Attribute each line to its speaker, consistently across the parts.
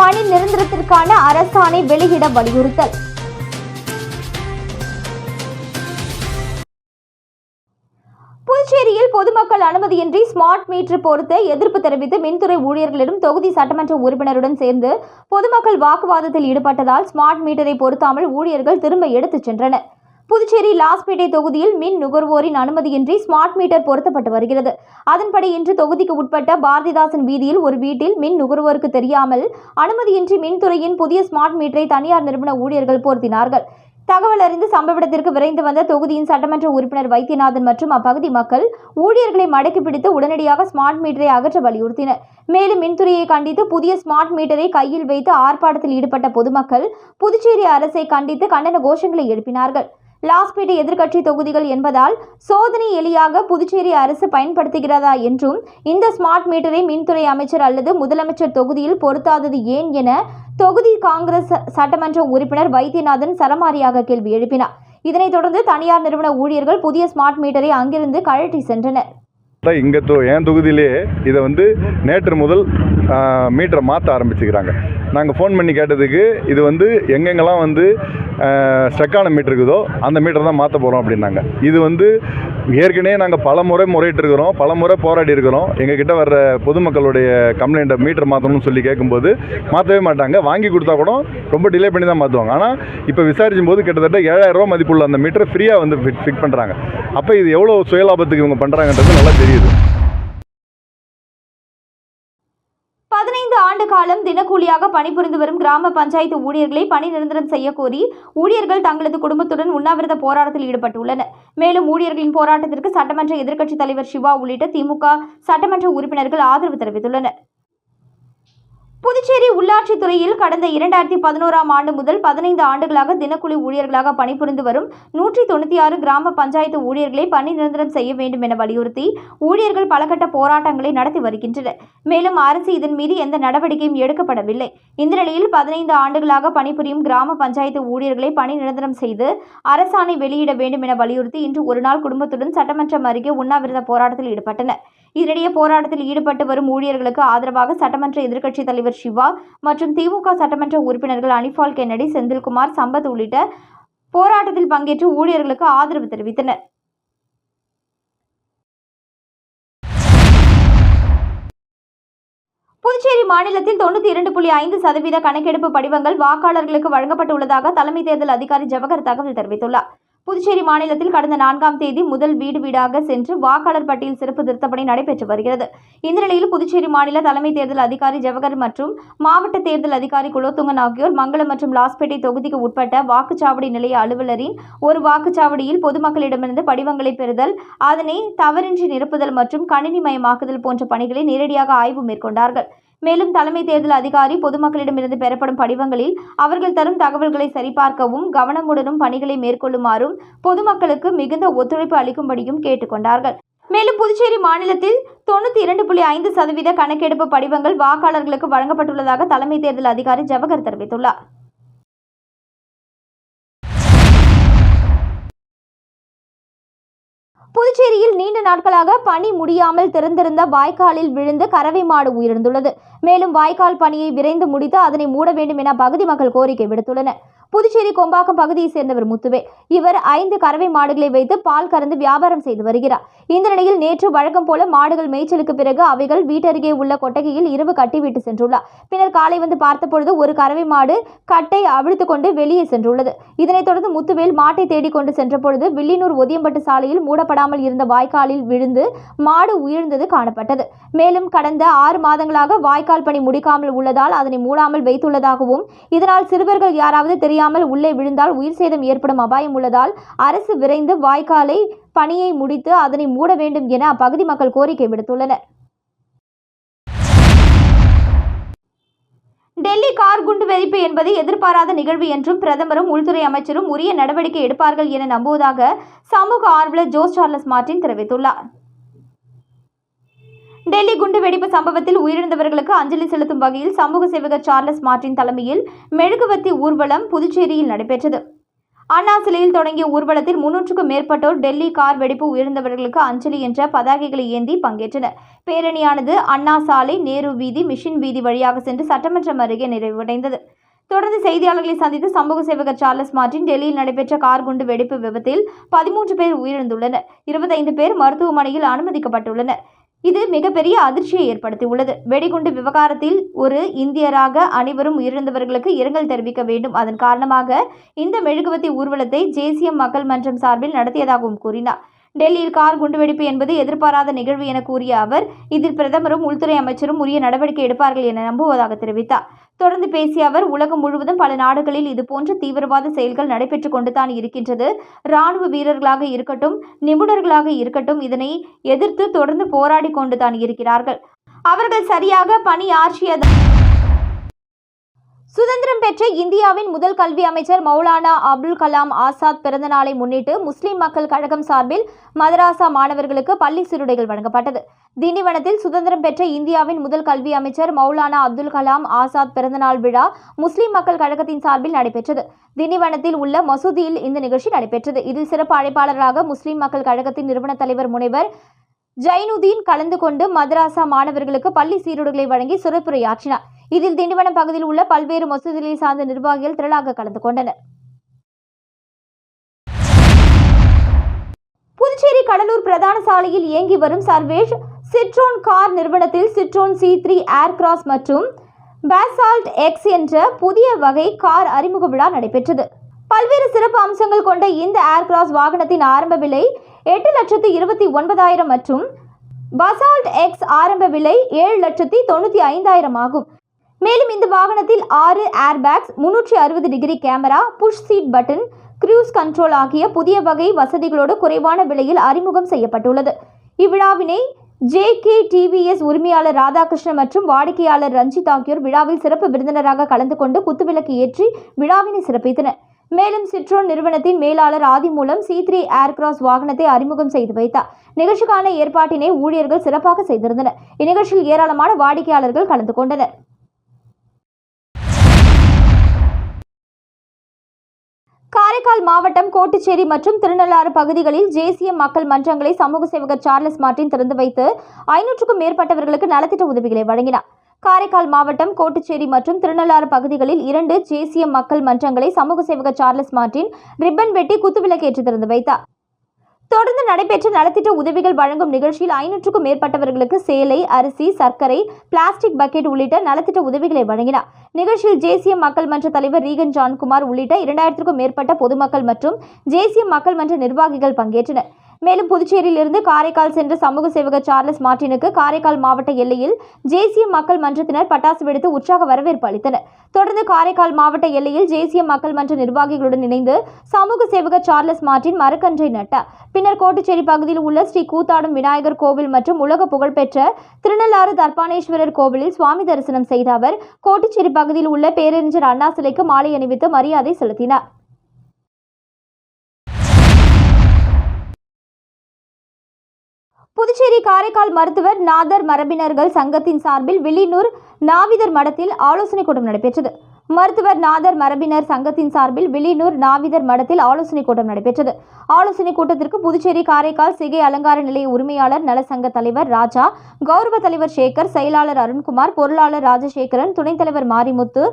Speaker 1: பணி நிரந்தரத்திற்கான அரசாணை வெளியிட வலியுறுத்தல் புதுச்சேரியில் பொதுமக்கள் அனுமதியின்றி ஸ்மார்ட் மீட்டர் பொருத்த எதிர்ப்பு தெரிவித்து மின்துறை ஊழியர்களிடம் தொகுதி சட்டமன்ற உறுப்பினருடன் சேர்ந்து பொதுமக்கள் வாக்குவாதத்தில் ஈடுபட்டதால் ஸ்மார்ட் மீட்டரை பொருத்தாமல் ஊழியர்கள் திரும்ப எடுத்துச் சென்றனர் புதுச்சேரி லாஸ்பேட்டை தொகுதியில் மின் நுகர்வோரின் அனுமதியின்றி ஸ்மார்ட் மீட்டர் பொருத்தப்பட்டு வருகிறது அதன்படி இன்று தொகுதிக்கு உட்பட்ட பாரதிதாசன் வீதியில் ஒரு வீட்டில் மின் நுகர்வோருக்கு தெரியாமல் அனுமதியின்றி மின்துறையின் புதிய ஸ்மார்ட் மீட்டரை தனியார் நிறுவன ஊழியர்கள் பொருத்தினார்கள் தகவல் அறிந்து சம்பவ இடத்திற்கு விரைந்து வந்த தொகுதியின் சட்டமன்ற உறுப்பினர் வைத்தியநாதன் மற்றும் அப்பகுதி மக்கள் ஊழியர்களை மடக்கி பிடித்து உடனடியாக ஸ்மார்ட் மீட்டரை அகற்ற வலியுறுத்தினர் மேலும் மின்துறையை கண்டித்து புதிய ஸ்மார்ட் மீட்டரை கையில் வைத்து ஆர்ப்பாட்டத்தில் ஈடுபட்ட பொதுமக்கள் புதுச்சேரி அரசை கண்டித்து கண்டன கோஷங்களை எழுப்பினார்கள் லாஸ்பேட்டை எதிர்க்கட்சி தொகுதிகள் என்பதால் சோதனை எலியாக புதுச்சேரி அரசு பயன்படுத்துகிறதா என்றும் இந்த ஸ்மார்ட் மீட்டரை மின்துறை அமைச்சர் அல்லது முதலமைச்சர் தொகுதியில் பொருத்தாதது ஏன் என தொகுதி காங்கிரஸ் சட்டமன்ற உறுப்பினர் வைத்தியநாதன் சரமாரியாக கேள்வி எழுப்பினார் இதனைத் தொடர்ந்து தனியார் நிறுவன ஊழியர்கள் புதிய ஸ்மார்ட் மீட்டரை அங்கிருந்து கழட்டி சென்றனர்
Speaker 2: இங்கே என் தொகுதியிலே இதை வந்து நேற்று முதல் மீட்டரை மாற்ற ஆரம்பிச்சுக்கிறாங்க நாங்கள் ஃபோன் பண்ணி கேட்டதுக்கு இது வந்து எங்கெங்கெல்லாம் வந்து ஸ்ட்ரக்கான மீட்டர் இருக்குதோ அந்த மீட்டர் தான் மாற்ற போகிறோம் அப்படின்னாங்க இது வந்து ஏற்கனவே நாங்கள் பல முறை முறையிட்டிருக்கிறோம் பல முறை போராடி இருக்கிறோம் எங்ககிட்ட வர்ற பொதுமக்களுடைய கம்ப்ளைண்ட்டை மீட்டர் மாற்றணும்னு சொல்லி கேட்கும்போது மாற்றவே மாட்டாங்க வாங்கி கொடுத்தா கூட ரொம்ப டிலே பண்ணி தான் மாற்றுவாங்க ஆனால் இப்போ விசாரிக்கும் போது கிட்டத்தட்ட ரூபா மதிப்புள்ள அந்த மீட்டர் ஃப்ரீயாக வந்து ஃபிட் ஃபிட் பண்ணுறாங்க அப்போ இது எவ்வளோ சுயலாபத்துக்கு இவங்க பண்ணுறாங்கன்றது நல்லா தெரியுது
Speaker 1: பதினைந்து ஆண்டு காலம் தினக்கூலியாக பணிபுரிந்து வரும் கிராம பஞ்சாயத்து ஊழியர்களை பணி நிரந்தரம் செய்யக்கோரி ஊழியர்கள் தங்களது குடும்பத்துடன் உண்ணாவிரத போராட்டத்தில் ஈடுபட்டுள்ளனர் மேலும் ஊழியர்களின் போராட்டத்திற்கு சட்டமன்ற எதிர்க்கட்சித் தலைவர் சிவா உள்ளிட்ட திமுக சட்டமன்ற உறுப்பினர்கள் ஆதரவு தெரிவித்துள்ளனர் புதுச்சேரி உள்ளாட்சி துறையில் கடந்த இரண்டாயிரத்தி பதினோராம் ஆண்டு முதல் பதினைந்து ஆண்டுகளாக தினக்குழு ஊழியர்களாக பணிபுரிந்து வரும் நூற்றி தொண்ணூற்றி ஆறு கிராம பஞ்சாயத்து ஊழியர்களை பணி நிரந்தரம் செய்ய வேண்டும் என வலியுறுத்தி ஊழியர்கள் பலகட்ட போராட்டங்களை நடத்தி வருகின்றனர் மேலும் அரசு இதன் மீது எந்த நடவடிக்கையும் எடுக்கப்படவில்லை இந்த நிலையில் பதினைந்து ஆண்டுகளாக பணிபுரியும் கிராம பஞ்சாயத்து ஊழியர்களை பணி நிரந்தரம் செய்து அரசாணை வெளியிட வேண்டும் என வலியுறுத்தி இன்று ஒருநாள் குடும்பத்துடன் சட்டமன்றம் அருகே உண்ணாவிரத போராட்டத்தில் ஈடுபட்டனர் இதனிடையே போராட்டத்தில் ஈடுபட்டு வரும் ஊழியர்களுக்கு ஆதரவாக சட்டமன்ற எதிர்க்கட்சித் தலைவர் சிவா மற்றும் திமுக சட்டமன்ற உறுப்பினர்கள் அனிபால் கென்னடி செந்தில்குமார் சம்பத் உள்ளிட்ட போராட்டத்தில் பங்கேற்று ஊழியர்களுக்கு ஆதரவு தெரிவித்தனர் புதுச்சேரி மாநிலத்தில் தொண்ணூத்தி இரண்டு புள்ளி ஐந்து சதவீத கணக்கெடுப்பு படிவங்கள் வாக்காளர்களுக்கு வழங்கப்பட்டுள்ளதாக தலைமை தேர்தல் அதிகாரி ஜவஹர் தகவல் தெரிவித்துள்ளார் புதுச்சேரி மாநிலத்தில் கடந்த நான்காம் தேதி முதல் வீடு வீடாக சென்று வாக்காளர் பட்டியல் சிறப்பு திருத்தப்பணி நடைபெற்று வருகிறது இந்த நிலையில் புதுச்சேரி மாநில தலைமை தேர்தல் அதிகாரி ஜவஹர் மற்றும் மாவட்ட தேர்தல் அதிகாரி குலோத்துங்கன் ஆகியோர் மங்களம் மற்றும் லாஸ்பேட்டை தொகுதிக்கு உட்பட்ட வாக்குச்சாவடி நிலைய அலுவலரின் ஒரு வாக்குச்சாவடியில் பொதுமக்களிடமிருந்து படிவங்களை பெறுதல் அதனை தவறின்றி நிரப்புதல் மற்றும் மயமாக்குதல் போன்ற பணிகளை நேரடியாக ஆய்வு மேற்கொண்டார்கள் மேலும் தலைமை தேர்தல் அதிகாரி பொதுமக்களிடமிருந்து பெறப்படும் படிவங்களில் அவர்கள் தரும் தகவல்களை சரிபார்க்கவும் கவனமுடனும் பணிகளை மேற்கொள்ளுமாறும் பொதுமக்களுக்கு மிகுந்த ஒத்துழைப்பு அளிக்கும்படியும் கேட்டுக்கொண்டார்கள் மேலும் புதுச்சேரி மாநிலத்தில் தொண்ணூற்றி இரண்டு புள்ளி ஐந்து சதவீத கணக்கெடுப்பு படிவங்கள் வாக்காளர்களுக்கு வழங்கப்பட்டுள்ளதாக தலைமை தேர்தல் அதிகாரி ஜவஹர் தெரிவித்துள்ளார் புதுச்சேரியில் நீண்ட நாட்களாக பணி முடியாமல் திறந்திருந்த வாய்க்காலில் விழுந்து கறவை மாடு உயிரிழந்துள்ளது மேலும் வாய்க்கால் பணியை விரைந்து முடித்து அதனை மூட வேண்டும் என பகுதி மக்கள் கோரிக்கை விடுத்துள்ளனர் புதுச்சேரி கொம்பாக்கம் பகுதியை சேர்ந்தவர் முத்துவே இவர் ஐந்து கறவை மாடுகளை வைத்து பால் கறந்து வியாபாரம் செய்து வருகிறார் இந்த நிலையில் நேற்று வழக்கம் போல மாடுகள் மேய்ச்சலுக்கு பிறகு அவைகள் வீட்டருகே உள்ள கொட்டகையில் இரவு கட்டிவிட்டு சென்றுள்ளார் பின்னர் காலை வந்து பார்த்தபொழுது ஒரு கறவை மாடு கட்டை அவிழ்த்து கொண்டு வெளியே சென்றுள்ளது இதனைத் தொடர்ந்து முத்துவேல் மாட்டை தேடிக்கொண்டு சென்றபொழுது வில்லியனூர் ஒதியம்பட்டு சாலையில் மூடப்படாமல் இருந்த வாய்க்காலில் விழுந்து மாடு உயிர்ந்தது காணப்பட்டது மேலும் கடந்த ஆறு மாதங்களாக வாய்க்கால் பணி முடிக்காமல் உள்ளதால் அதனை மூடாமல் வைத்துள்ளதாகவும் இதனால் சிறுவர்கள் யாராவது தெரிய தெரியாமல் உள்ளே விழுந்தால் உயிர் சேதம் ஏற்படும் அபாயம் உள்ளதால் அரசு விரைந்து வாய்க்காலை பணியை முடித்து அதனை மூட வேண்டும் என அப்பகுதி மக்கள் கோரிக்கை விடுத்துள்ளனர் டெல்லி கார் குண்டு வெடிப்பு என்பது எதிர்பாராத நிகழ்வு என்றும் பிரதமரும் உள்துறை அமைச்சரும் உரிய நடவடிக்கை எடுப்பார்கள் என நம்புவதாக சமூக ஆர்வலர் ஜோஸ் சார்லஸ் மார்டின் தெரிவித்துள்ளார் டெல்லி குண்டு வெடிப்பு சம்பவத்தில் உயிரிழந்தவர்களுக்கு அஞ்சலி செலுத்தும் வகையில் சமூக சேவகர் சார்லஸ் மார்டின் தலைமையில் மெழுகுவத்தி ஊர்வலம் புதுச்சேரியில் நடைபெற்றது அண்ணா சிலையில் தொடங்கிய ஊர்வலத்தில் முன்னூற்றுக்கும் மேற்பட்டோர் டெல்லி கார் வெடிப்பு உயர்ந்தவர்களுக்கு அஞ்சலி என்ற பதாகைகளை ஏந்தி பங்கேற்றனர் பேரணியானது அண்ணா சாலை நேரு வீதி மிஷின் வீதி வழியாக சென்று சட்டமன்றம் அருகே நிறைவடைந்தது தொடர்ந்து செய்தியாளர்களை சந்தித்து சமூக சேவகர் சார்லஸ் மார்டின் டெல்லியில் நடைபெற்ற கார் குண்டு வெடிப்பு விபத்தில் பதிமூன்று பேர் உயிரிழந்துள்ளனர் இருபத்தைந்து பேர் மருத்துவமனையில் அனுமதிக்கப்பட்டுள்ளனர் இது மிகப்பெரிய அதிர்ச்சியை ஏற்படுத்தியுள்ளது வெடிகுண்டு விவகாரத்தில் ஒரு இந்தியராக அனைவரும் உயிரிழந்தவர்களுக்கு இரங்கல் தெரிவிக்க வேண்டும் அதன் காரணமாக இந்த மெழுகுவத்தி ஊர்வலத்தை ஜேசியம் மக்கள் மன்றம் சார்பில் நடத்தியதாகவும் கூறினார் டெல்லியில் கார் குண்டுவெடிப்பு என்பது எதிர்பாராத நிகழ்வு என கூறிய அவர் இதில் பிரதமரும் உள்துறை அமைச்சரும் உரிய நடவடிக்கை எடுப்பார்கள் என நம்புவதாக தெரிவித்தார் தொடர்ந்து பேசிய அவர் உலகம் முழுவதும் பல நாடுகளில் இதுபோன்ற தீவிரவாத செயல்கள் நடைபெற்றுக் கொண்டுதான் இருக்கின்றது ராணுவ வீரர்களாக இருக்கட்டும் நிபுணர்களாக இருக்கட்டும் இதனை எதிர்த்து தொடர்ந்து போராடி கொண்டுதான் இருக்கிறார்கள் அவர்கள் சரியாக பணியாற்றியதான் சுதந்திரம் பெற்ற இந்தியாவின் முதல் கல்வி அமைச்சர் மௌலானா அப்துல் கலாம் ஆசாத் பிறந்த நாளை முன்னிட்டு முஸ்லிம் மக்கள் கழகம் சார்பில் மதராசா மாணவர்களுக்கு பள்ளி சீருடைகள் வழங்கப்பட்டது திண்டிவனத்தில் சுதந்திரம் பெற்ற இந்தியாவின் முதல் கல்வி அமைச்சர் மௌலானா அப்துல் கலாம் ஆசாத் பிறந்தநாள் விழா முஸ்லிம் மக்கள் கழகத்தின் சார்பில் நடைபெற்றது திண்டிவனத்தில் உள்ள மசூதியில் இந்த நிகழ்ச்சி நடைபெற்றது இதில் சிறப்பு அழைப்பாளராக முஸ்லிம் மக்கள் கழகத்தின் நிறுவன தலைவர் முனைவர் ஜைனுதீன் கலந்து கொண்டு மதராசா மாணவர்களுக்கு பள்ளி சீருடைகளை வழங்கி சிறப்புரையாற்றினார் இதில் திண்டிவனம் பகுதியில் உள்ள பல்வேறு மசூதிகளை சார்ந்த நிர்வாகிகள் திரளாக கலந்து கொண்டனர் புதுச்சேரி கடலூர் பிரதான சாலையில் இயங்கி வரும் சர்வேஷ் சிட்ரோன் கார் நிறுவனத்தில் சிட்ரோன் சி த்ரீ ஏர்கிராஸ் மற்றும் பேசால்ட் எக்ஸ் என்ற புதிய வகை கார் அறிமுக விழா நடைபெற்றது பல்வேறு சிறப்பு அம்சங்கள் கொண்ட இந்த ஏர்கிராஸ் வாகனத்தின் ஆரம்ப விலை எட்டு லட்சத்து இருபத்தி ஒன்பதாயிரம் மற்றும் பசால்ட் எக்ஸ் ஆரம்ப விலை ஏழு லட்சத்தி தொண்ணூற்றி ஐந்தாயிரம் ஆகும் மேலும் இந்த வாகனத்தில் ஆறு ஏர்பேக்ஸ் முன்னூற்றி அறுபது degree camera push seat button cruise control ஆகிய புதிய வகை வசதிகளோடு குறைவான விலையில் அறிமுகம் செய்யப்பட்டுள்ளது இவ்விழாவினை ஜே கே டிவிஎஸ் உரிமையாளர் ராதாகிருஷ்ணன் மற்றும் வாடிக்கையாளர் ரஞ்சித் ஆகியோர் விழாவில் சிறப்பு விருந்தினராக கலந்து கொண்டு குத்துவிளக்கு ஏற்றி விழாவினை சிறப்பித்தனர் மேலும் சிட்ரோன் நிறுவனத்தின் மேலாளர் ஆதி மூலம் சி த்ரீ ஏர்கிராஸ் வாகனத்தை அறிமுகம் செய்து வைத்தார் நிகழ்ச்சிக்கான ஏற்பாட்டினை ஊழியர்கள் சிறப்பாக செய்திருந்தனர் இந்நிகழ்ச்சியில் ஏராளமான வாடிக்கையாளர்கள் கலந்து கொண்டனர் காரைக்கால் மாவட்டம் கோட்டுச்சேரி மற்றும் திருநள்ளாறு பகுதிகளில் தேசிய மக்கள் மன்றங்களை சமூக சேவகர் சார்லஸ் மார்டின் திறந்து வைத்து ஐநூற்றுக்கும் மேற்பட்டவர்களுக்கு நலத்திட்ட உதவிகளை வழங்கினார் காரைக்கால் மாவட்டம் கோட்டுச்சேரி மற்றும் திருநள்ளாறு பகுதிகளில் இரண்டு தேசிய மக்கள் மன்றங்களை சமூக சேவகர் சார்லஸ் மார்டின் ரிப்பன் வெட்டி குத்துவிளக்கேற்றி திறந்து வைத்தார் தொடர்ந்து நடைபெற்ற நலத்திட்ட உதவிகள் வழங்கும் நிகழ்ச்சியில் ஐநூற்றுக்கும் மேற்பட்டவர்களுக்கு சேலை அரிசி சர்க்கரை பிளாஸ்டிக் பக்கெட் உள்ளிட்ட நலத்திட்ட உதவிகளை வழங்கினார் நிகழ்ச்சியில் தேசிய மக்கள் மன்ற தலைவர் ரீகன் ஜான்குமார் உள்ளிட்ட இரண்டாயிரத்திற்கும் மேற்பட்ட பொதுமக்கள் மற்றும் தேசிய மக்கள் மன்ற நிர்வாகிகள் பங்கேற்றனர் மேலும் புதுச்சேரியிலிருந்து காரைக்கால் சென்ற சமூக சேவகர் சார்லஸ் மார்டினுக்கு காரைக்கால் மாவட்ட எல்லையில் ஜேசிய மக்கள் மன்றத்தினர் பட்டாசு வெடித்து உற்சாக வரவேற்பு அளித்தனர் தொடர்ந்து காரைக்கால் மாவட்ட எல்லையில் ஜேசிய மக்கள் மன்ற நிர்வாகிகளுடன் இணைந்து சமூக சேவகர் சார்லஸ் மார்டின் மரக்கன்றை நட்டார் பின்னர் கோட்டுச்சேரி பகுதியில் உள்ள ஸ்ரீ கூத்தாடும் விநாயகர் கோவில் மற்றும் உலக புகழ்பெற்ற திருநள்ளாறு தர்பானேஸ்வரர் கோவிலில் சுவாமி தரிசனம் செய்த அவர் கோட்டுச்சேரி பகுதியில் உள்ள பேரறிஞர் அண்ணா சிலைக்கு மாலை அணிவித்து மரியாதை செலுத்தினார் புதுச்சேரி காரைக்கால் மருத்துவர் நாதர் மரபினர்கள் சங்கத்தின் சார்பில் வில்லியனூர் நாவிதர் மடத்தில் ஆலோசனை கூட்டம் நடைபெற்றது மருத்துவர் நாதர் மரபினர் சங்கத்தின் சார்பில் வில்லியனூர் நாவிதர் மடத்தில் ஆலோசனை கூட்டம் நடைபெற்றது ஆலோசனை கூட்டத்திற்கு புதுச்சேரி காரைக்கால் சிகை அலங்கார நிலைய உரிமையாளர் நலசங்க தலைவர் ராஜா கௌரவ தலைவர் சேகர் செயலாளர் அருண்குமார் பொருளாளர் ராஜசேகரன் துணைத் தலைவர் மாரிமுத்து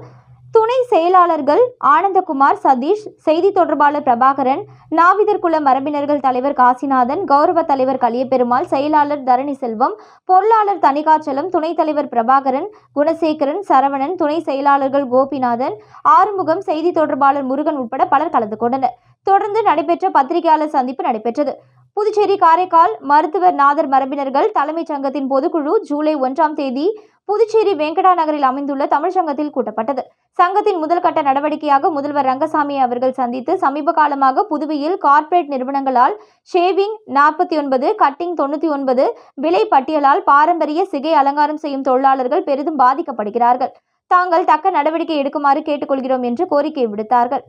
Speaker 1: துணை செயலாளர்கள் ஆனந்தகுமார் சதீஷ் செய்தி தொடர்பாளர் பிரபாகரன் நாவிதர் குல மரபினர்கள் தலைவர் காசிநாதன் கௌரவ தலைவர் கலியபெருமாள் செயலாளர் தரணி செல்வம் பொருளாளர் தணிகாச்சலம் துணைத் தலைவர் பிரபாகரன் குணசேகரன் சரவணன் துணை செயலாளர்கள் கோபிநாதன் ஆறுமுகம் செய்தி தொடர்பாளர் முருகன் உட்பட பலர் கலந்து கொண்டனர் தொடர்ந்து நடைபெற்ற பத்திரிகையாளர் சந்திப்பு நடைபெற்றது புதுச்சேரி காரைக்கால் மருத்துவர் நாதர் மரபினர்கள் தலைமைச் சங்கத்தின் பொதுக்குழு ஜூலை ஒன்றாம் தேதி புதுச்சேரி வெங்கடா நகரில் அமைந்துள்ள தமிழ் சங்கத்தில் கூட்டப்பட்டது சங்கத்தின் முதல் கட்ட நடவடிக்கையாக முதல்வர் ரங்கசாமி அவர்கள் சந்தித்து சமீப காலமாக புதுவையில் கார்ப்பரேட் நிறுவனங்களால் ஷேவிங் நாற்பத்தி ஒன்பது கட்டிங் தொண்ணூற்றி ஒன்பது விலை பட்டியலால் பாரம்பரிய சிகை அலங்காரம் செய்யும் தொழிலாளர்கள் பெரிதும் பாதிக்கப்படுகிறார்கள் தாங்கள் தக்க நடவடிக்கை எடுக்குமாறு கேட்டுக்கொள்கிறோம் என்று கோரிக்கை விடுத்தார்கள்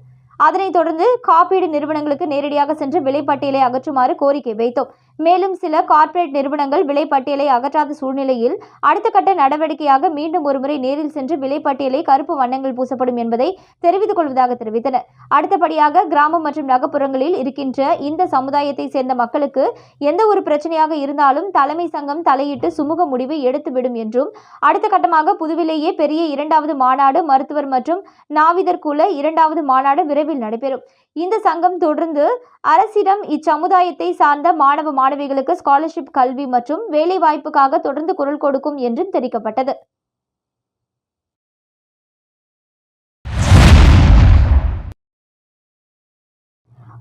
Speaker 1: அதனைத் தொடர்ந்து காப்பீடு நிறுவனங்களுக்கு நேரடியாக சென்று விலைப்பட்டியலை அகற்றுமாறு கோரிக்கை வைத்தோம் மேலும் சில கார்ப்பரேட் நிறுவனங்கள் விலைப்பட்டியலை அகற்றாத சூழ்நிலையில் அடுத்த கட்ட நடவடிக்கையாக மீண்டும் ஒருமுறை நேரில் சென்று விலைப்பட்டியலை கருப்பு வண்ணங்கள் பூசப்படும் என்பதை தெரிவித்துக் கொள்வதாக தெரிவித்தனர் அடுத்தபடியாக கிராமம் மற்றும் நகர்ப்புறங்களில் இருக்கின்ற இந்த சமுதாயத்தை சேர்ந்த மக்களுக்கு எந்த ஒரு பிரச்சனையாக இருந்தாலும் தலைமை சங்கம் தலையிட்டு சுமூக முடிவை எடுத்துவிடும் என்றும் அடுத்த கட்டமாக புதுவிலேயே பெரிய இரண்டாவது மாநாடு மருத்துவர் மற்றும் நாவிதர் குல இரண்டாவது மாநாடு விரைவில் நடைபெறும் இந்த சங்கம் தொடர்ந்து அரசிடம் இச்சமுதாயத்தை சார்ந்த மாணவ மாணவிகளுக்கு ஸ்காலர்ஷிப் கல்வி மற்றும் வேலைவாய்ப்புக்காக தொடர்ந்து குரல் கொடுக்கும் என்றும் தெரிவிக்கப்பட்டது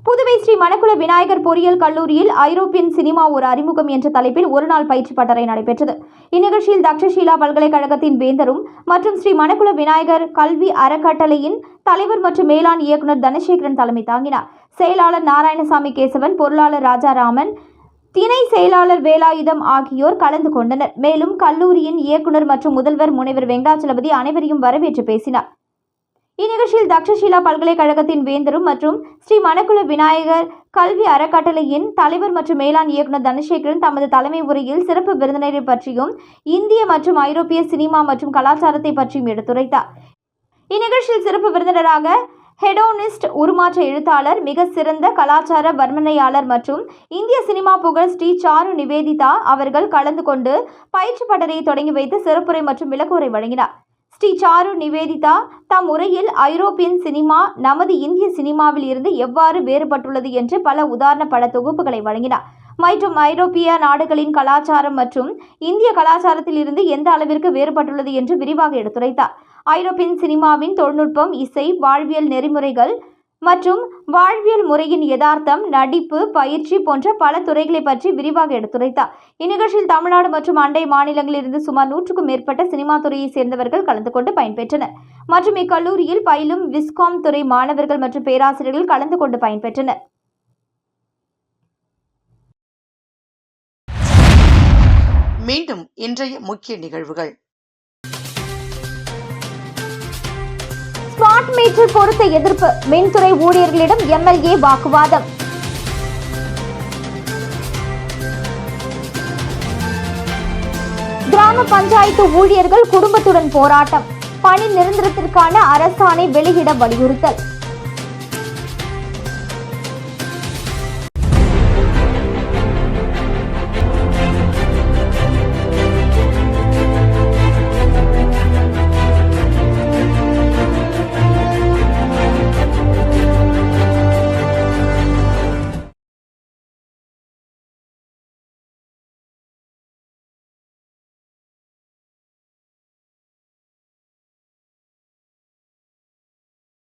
Speaker 1: புதுவை ஸ்ரீ மணக்குள விநாயகர் பொறியியல் கல்லூரியில் ஐரோப்பியன் சினிமா ஒரு அறிமுகம் என்ற தலைப்பில் ஒருநாள் பயிற்சி பட்டறை நடைபெற்றது இந்நிகழ்ச்சியில் தக்ஷஷீலா பல்கலைக்கழகத்தின் வேந்தரும் மற்றும் ஸ்ரீ மணக்குள விநாயகர் கல்வி அறக்கட்டளையின் தலைவர் மற்றும் மேலாண் இயக்குநர் தனசேகரன் தலைமை தாங்கினார் செயலாளர் நாராயணசாமி கேசவன் பொருளாளர் ராஜாராமன் திணை செயலாளர் வேலாயுதம் ஆகியோர் கலந்து கொண்டனர் மேலும் கல்லூரியின் இயக்குனர் மற்றும் முதல்வர் முனைவர் வெங்கடாச்சலபதி அனைவரையும் வரவேற்று பேசினார் இந்நிகழ்ச்சியில் தக்ஷஷீலா பல்கலைக்கழகத்தின் வேந்தரும் மற்றும் ஸ்ரீ மணக்குள விநாயகர் கல்வி அறக்கட்டளையின் தலைவர் மற்றும் மேலாண் இயக்குநர் தனசேகரன் தமது தலைமை உரையில் சிறப்பு விருந்தினரை பற்றியும் இந்திய மற்றும் ஐரோப்பிய சினிமா மற்றும் கலாச்சாரத்தை பற்றியும் எடுத்துரைத்தார் இந்நிகழ்ச்சியில் சிறப்பு விருந்தினராக ஹெடோனிஸ்ட் உருமாற்ற எழுத்தாளர் மிக சிறந்த கலாச்சார வர்ணனையாளர் மற்றும் இந்திய சினிமா புகழ் ஸ்ரீ சாரு நிவேதிதா அவர்கள் கலந்து கொண்டு பயிற்சி பட்டறையை தொடங்கி வைத்து சிறப்புரை மற்றும் விளக்குரை வழங்கினார் ஸ்ரீ சாரு நிவேதிதா தம் உரையில் ஐரோப்பியன் சினிமா நமது இந்திய சினிமாவில் இருந்து எவ்வாறு வேறுபட்டுள்ளது என்று பல உதாரண பட தொகுப்புகளை வழங்கினார் மற்றும் ஐரோப்பிய நாடுகளின் கலாச்சாரம் மற்றும் இந்திய கலாச்சாரத்தில் இருந்து எந்த அளவிற்கு வேறுபட்டுள்ளது என்று விரிவாக எடுத்துரைத்தார் ஐரோப்பியன் சினிமாவின் தொழில்நுட்பம் இசை வாழ்வியல் நெறிமுறைகள் மற்றும் வாழ்வியல் முறையின் யதார்த்தம் நடிப்பு பயிற்சி போன்ற பல துறைகளை பற்றி விரிவாக எடுத்துரைத்தார் இந்நிகழ்ச்சியில் தமிழ்நாடு மற்றும் அண்டை மாநிலங்களிலிருந்து சுமார் நூற்றுக்கும் மேற்பட்ட சினிமா துறையைச் சேர்ந்தவர்கள் கலந்து கொண்டு பயன்பெற்றனர் மற்றும் இக்கல்லூரியில் பயிலும் விஸ்காம் துறை மாணவர்கள் மற்றும் பேராசிரியர்கள் கலந்து கொண்டு பயன்பெற்றனர் மீண்டும் இன்றைய முக்கிய நிகழ்வுகள் வாட் மீட்டர் பொருத்த எதிர்ப்பு மின்துறை ஊழியர்களிடம் எம்எல்ஏ வாக்குவாதம் கிராம பஞ்சாயத்து ஊழியர்கள் குடும்பத்துடன் போராட்டம் பணி நிரந்தரத்திற்கான அரசாணை வெளியிட வலியுறுத்தல்